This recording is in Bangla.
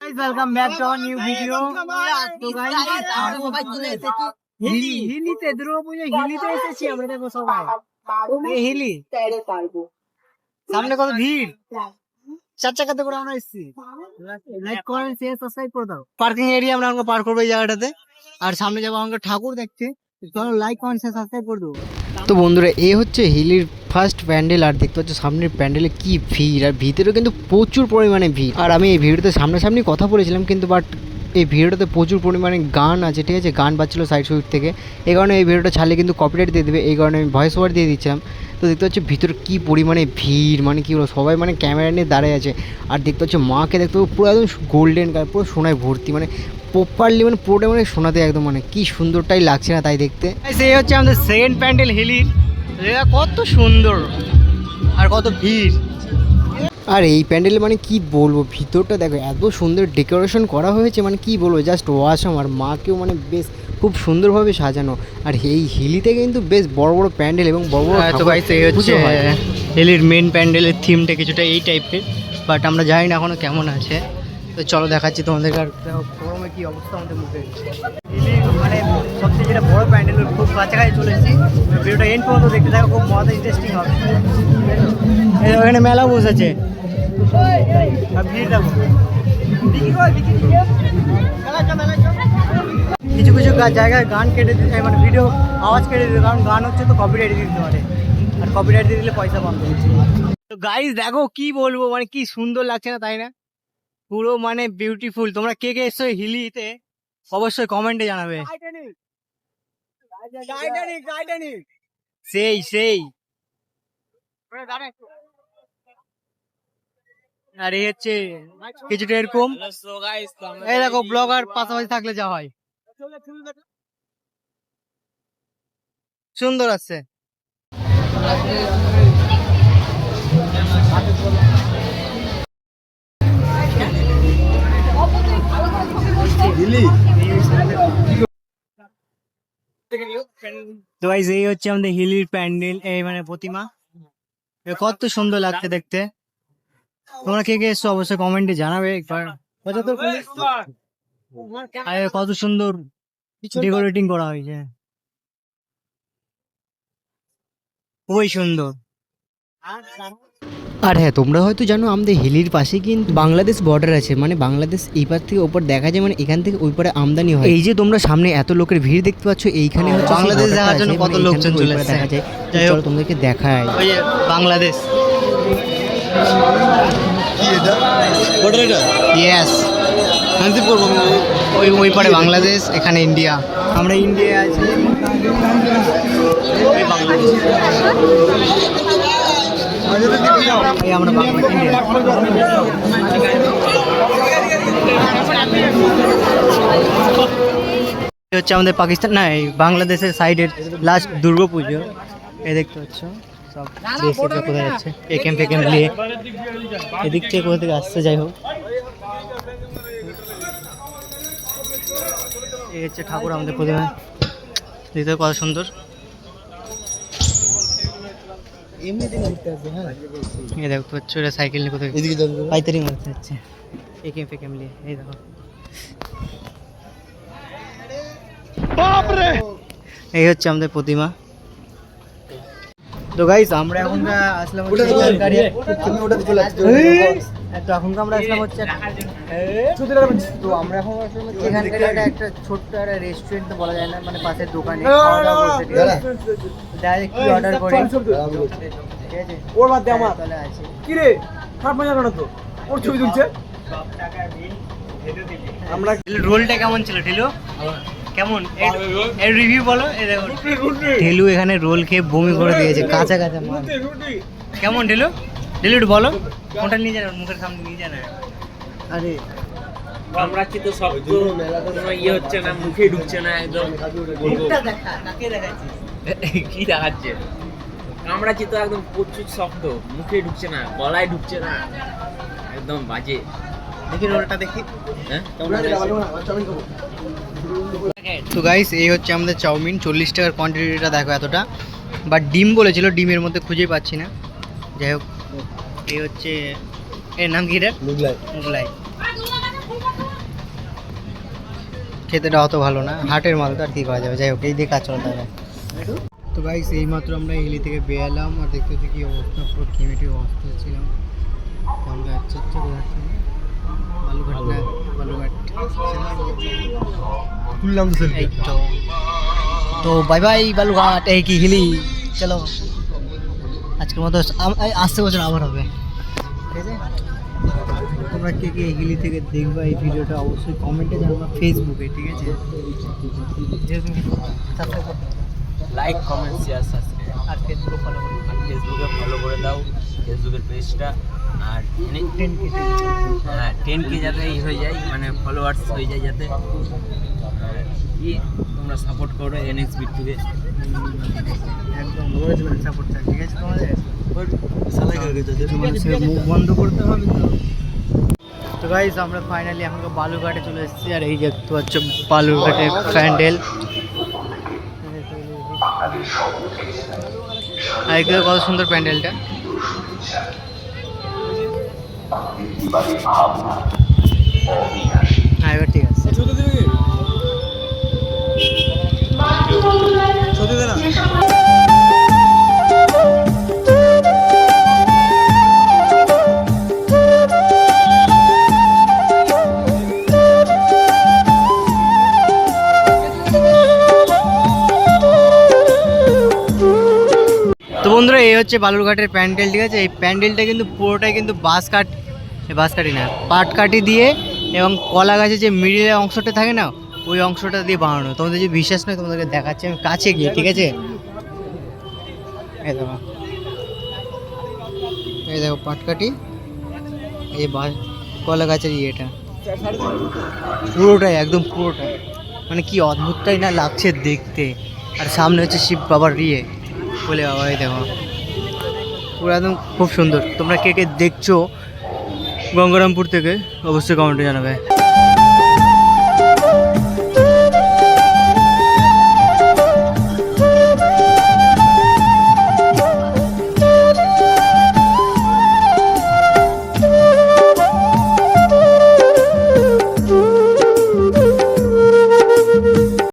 Welcome back to our new video তো গাইস হিলি হিলিতে দুর্গাপুজো হিলিতে এসেছি আমরা দেখো সবাই এই হিলি সামনে কত ভিড় চার চাকাতে করে আমরা এসেছি লাইক করেন শেয়ার সাবস্ক্রাইব করে দাও পার্কিং এরিয়া আমরা আমাকে পার করব এই জায়গাটাতে আর সামনে যাব আমাকে ঠাকুর দেখতে চলো লাইক করেন শেয়ার সাবস্ক্রাইব করে দেবো তো বন্ধুরা এ হচ্ছে হিলির ফার্স্ট প্যান্ডেল আর দেখতে পাচ্ছ সামনের প্যান্ডেলে কি ভিড়, আর ভিতরেও কিন্তু প্রচুর পরিমাণে ভিড়। আর আমি এই ভিড়তে সামনাসামনি কথা বলেছিলাম কিন্তু বাট এই ভিডিওটাতে প্রচুর পরিমাণে গান আছে, ঠিক আছে? গান বাজছিল সাইড সুইট থেকে। এই কারণে এই ভিডিওটা ছাড়লে কিন্তু কপিরাইট দিয়ে দেবে, এই কারণে আমি ভয়েস ওভার দিয়ে দিচ্ছিলাম। তো দেখতে পাচ্ছি ভিতরে কী পরিমাণে ভিড় মানে কী বলব, সবাই মানে ক্যামেরা নিয়ে দাঁড়িয়ে আছে। আর দেখতে পাচ্ছি মাকে দেখতে পাবো পুরো একদম গোল্ডেন কালার পুরো সোনায় ভর্তি মানে প্রপারলি মানে পুরোটা মানে সোনাতে একদম মানে কী সুন্দরটাই লাগছে না তাই দেখতে। এই হচ্ছে আমাদের সেকেন্ড প্যান্ডেল হিলির। এটা কত সুন্দর আর কত ভিড়। আর এই প্যান্ডেলে মানে কি বলব ভিতরটা দেখো এত সুন্দর ডেকোরেশন করা হয়েছে মানে কি বলব জাস্ট ওয়াশাম আর মাকেও মানে বেশ খুব সুন্দরভাবে সাজানো। আর এই হিলিতে কিন্তু বেশ বড় বড় প্যান্ডেল এবং বড় বড় হ্যাঁ, তো ভাই এই হচ্ছে হিলির মেন প্যান্ডেলের থিমটা কিছুটা এই টাইপের বাট আমরা জানি না এখনও কেমন আছে। তো চলো দেখাচ্ছি তোমাদেরকে আর গরমে কি অবস্থা আমাদের মুখে। মানে সবচেয়ে যেটা বড় প্যান্ডেল খুব কাছাকাছি চলে এসেছি। ভিডিওটা এন্ড পর্যন্ত দেখতে থাকো খুব মজা ইন্টারেস্টিং হবে। এখানে মেলা বসেছে। কিছু কিছু জায়গায় গান কেটে দিতে মানে ভিডিও আওয়াজ কেটে দিতে কারণ গান হচ্ছে তো কপিরাইট দিতে পারে আর কপিরাইট দিয়ে দিলে পয়সা বন্ধ হচ্ছে তো গাইস দেখো কি বলব মানে কি সুন্দর লাগছে না তাই না? পুরো মানে বিউটিফুল তোমরা কে কে এসছো হিলিতে অবশ্যই কমেন্টে জানাবে। সেই সেই। আর এই হচ্ছে কিছুটা এরকম এই দেখো ব্লগার পাশাপাশি থাকলে যা হয়। সুন্দর আছে। এই হচ্ছে আমাদের হিলির প্যান্ডেল এই মানে প্রতিমা। কত সুন্দর লাগছে দেখতে। তোমরা কে কে এসছো অবশ্যই কমেন্টে জানাবে একবার। কত সুন্দর ডেকোরেটিং করা হয়েছে। খুবই সুন্দর। আর হ্যাঁ তোমরা হয়তো জানো আমাদের হিলির পাশে কিন্তু বাংলাদেশ বর্ডার আছে। মানে বাংলাদেশ এই পার থেকে ওপর দেখা যায় মানে এখান থেকে ওই পারে আমদানি হয়। এই যে তোমরা সামনে এত লোকের ভিড় দেখতে পাচ্ছ এইখানে হচ্ছে বাংলাদেশ দেখার জন্য কত মানে লোকজন থেকে ওই চলে দেখা যায়। চলো তোমাদেরকে দেখায় বাংলাদেশ। ইয়েস ওই ওই পারে বাংলাদেশ এখানে ইন্ডিয়া আমরা ইন্ডিয়া আছি। বাংলাদেশ এই আমরা বাংলা- ইন্ডিয়া এই হচ্ছে আমাদের পাকিস্তান, না, এই বাংলাদেশের সাইডের লাস্ট দুর্গা পুজো এই দেখতে পাচ্ছ, সব কোথায় যাচ্ছে একেম ফেকেম নিয়ে। এদিক থেকে কোথা থেকে আসছে, যাই হোক। এই হচ্ছে ঠাকুর আমাদের প্রতিমা দেখতে কত সুন্দর। এই দেখতে পাচ্ছ এটা সাইকেল নিয়ে কোথায় পাইতারি মারতে যাচ্ছে একেম ফেকেম নিয়ে এই দেখো। এই হচ্ছে আমাদের প্রতিমা। তো গাইস আমরা এখন আসলাম এই, তো এখন আমরা আসলাম হচ্ছে তো আমরা এখন এখানকার একটা ছোট্ট একটা রেস্টুরেন্ট বলা যায় না মানে পাশের দোকানে। খাওয়া দাওয়া করতে ঠিক আছে? তো দেখা যাক কি অর্ডার করি? ঠিক আছে ওর বাদ আমার। তাহলে আছে কি রে? খারাপ মজা কেন তো। ওর ছবি তুলছে। আমরা রোলটা কেমন ছিল ঢিলু? কেমন? এর রিভিউ বলো ঢিলু এখানে রোল খেয়ে বমি করে দিয়েছে কাঁচা কাঁচা কেমন ঢিলু? ঢিলু বলো। ওটা নিয়ে যান মুখের সামনে নিয়ে যান আরে। কামড়াচ্ছি তো শক্ত কোনো ইয়ে হচ্ছে না মুখে ঢুকছে না একদম। মুখটা দেখা কাকে কি দেখাচ্ছে? কামড়াচ্ছি তো একদম প্রচুর শক্ত মুখে ঢুকছে না গলায় ঢুকছে না একদম বাজে। দেখি রোলটা দেখি। হ্যাঁ? তো গাইস এই হচ্ছে আমাদের চাউমিন চল্লিশ টাকার কোয়ান্টিটিটা দেখো এতটা। বাট ডিম বলেছিল ডিমের মধ্যে খুঁজেই পাচ্ছি না। যাই হোক এই হচ্ছে এর নাম কি এটা? মুগলাই। খেতেটা অত ভালো না হাটের মাল তো আর কি করা যাবে? যাই হোক এই দিয়ে কাজ চলতে হবে। তো গাইস এইমাত্র আমরা হিলি থেকে বেয়ালাম আর দেখতে হচ্ছে কি অবস্থা পুরো কেমিটি অবস্থা ছিলাম তো আমরা যাচ্ছি? বালুঘাট না বালুঘাট। তো এই তো। তো বাই বাই বালুঘাট এই কি হিলি। চলো। আজকের মতো আসতে বছর আবার হবে। ঠিক আছে? তোমরা কে কে হিলি থেকে দেখবা এই ভিডিওটা অবশ্যই কমেন্টে জানাবা ফেসবুকে ঠিক আছে। লাইক কমেন্ট শেয়ার সাবস্ক্রাইব আর ফেসবুকে ফলো করতে আর ফেসবুকে ফলো করে দাও ফেসবুকের পেজটা আর এনে- টেন কেটে হ্যাঁ টেন কে যাতে ই হয়ে যায় মানে ফলোয়ার্স হয়ে যায় যাতে। কি তোমরা সাপোর্ট করো এনএক্স বিটুকে একদম অরিজিনাল সাপোর্ট চাই ঠিক আছে তোমাদের? করে গেছে মানুষের মুখ বন্ধ করতে হবে তো। তো আমরা ফাইনালি এখন বালুঘাটে চলে এসেছি, আর এই দেখতে পাচ্ছ বালুঘাটে প্যান্ডেল। আর কত সুন্দর প্যান্ডেলটা। ছোট দিবি ছোট তো বন্ধুরা এই হচ্ছে বালুরঘাটের প্যান্ডেল ঠিক আছে? এই প্যান্ডেলটা কিন্তু পুরোটাই কিন্তু বাঁশ এ, বাঁশ কাঠি না পাট কাঠি দিয়ে এবং কলা গাছের যে মিডিলের অংশটা থাকে না ওই অংশটা দিয়ে বানানো। তোমাদের যে বিশ্বাস নয় তোমাদেরকে দেখাচ্ছি আমি কাছে গিয়ে ঠিক আছে? এই দেখো। এই দেখো পাটকাঠি এই কলা গাছের ইয়েটা। পুরোটাই একদম পুরোটাই। মানে কি অদ্ভুতটাই না লাগছে দেখতে। আর সামনে হচ্ছে শিব বাবার ইয়ে। বলে বাবা দেখো। পুরো একদম খুব সুন্দর। তোমরা কে কে দেখছ গঙ্গারামপুর থেকে অবশ্যই কমেন্টে জানাবে।